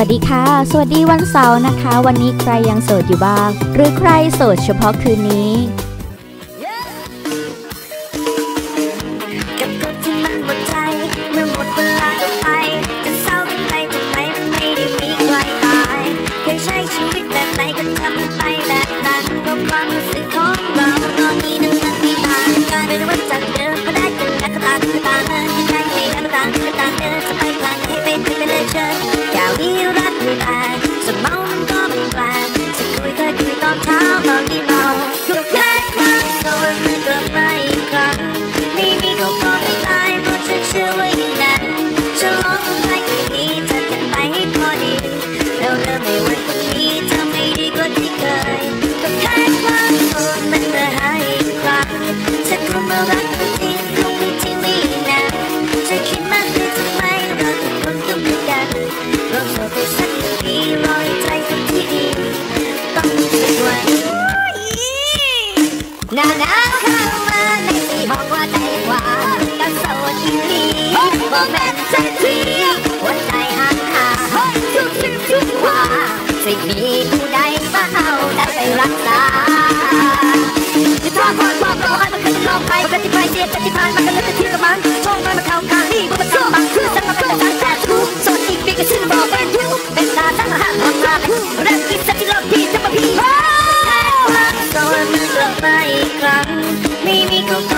สวัสดีค่ะ สวัสดีวันเสาร์นะคะ วันนี้ใครยังโสดอยู่บ้าง หรือใครโสดเฉพาะคืนนี้ความรู้สึกของเราตอนนี้นั้นมันไม่ต่างกันไม่ว่าจากเดิม ลับมาอีกครั้งไม่มีเขาก็ไม่ตายเพราะฉันเชื่อว่าอย่างนั้นจะลองไปคืนนี้เธอกันไปให้พอดีแล้วเริ่มในวันพรุ่งนี้เธอไม่ดีกว่าที่เคยก็แค่ความโสดมันจะหายอีกครั้งจะคงมารักกันจริงคงไม่จริงไม่นานจะคิดมากเลยทำไมเราทุกคนต้องคืนกันเราโสดไปสักทีรอให้ใจเป็นที่ดีต้องมีสักวันห โมเมนต์สักทีหัวใจห่างหาทุกสิ่งทุกว่าสิมีผู้ใดมาเอาได้ไปรักษาจะทอดทอดทอดรอให้มันขึ้นลงไปปกติไปเสียแต่ที่ผ่านมาก็เลยจะทิ้งกับมันช่องมันมาเข้าข้างนี่มันเข้าบังคือสักมาเป็นทางแท้ทุกโซนอีกปีก็ชื่อบอกเป็นทุกเป็นตาตั้งห่างออกมาเป็นเรื่องกินสักที่เลิกพี่จะมาพี่ความโสดมันกลับมาอีกครั้งไม่มีเขาก็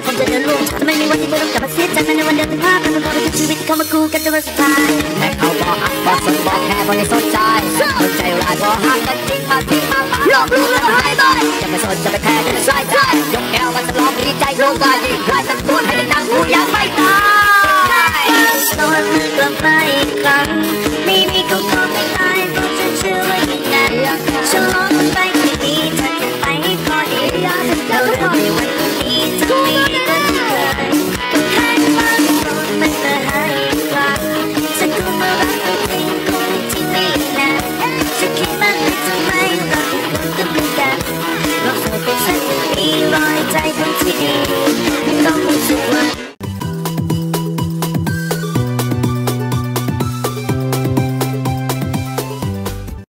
แล้วผมจะเดินลงจะไม่มีวันที่เธอต้องกลับมาเสียใจในวันเดิมที่ภาพมันบอกว่าชีวิตเข้ามาคู่กันจนวันสุดท้ายแค่เขาบอกอักบอกสนบอกแค่บริสุทธิ์ใจคนใจร้ายบอกหักกันจริงมาที่มาหลอกลวงแล้วหายไปจะไม่สนจะไม่แคร์จะไม่ใส่ใจยกแก้วมาสลองดีใจโลกายิ่งใครสักตัวให้ได้นั่งหูยังไม่ตายโสดมันกลับมาอีกครั้งไม่มี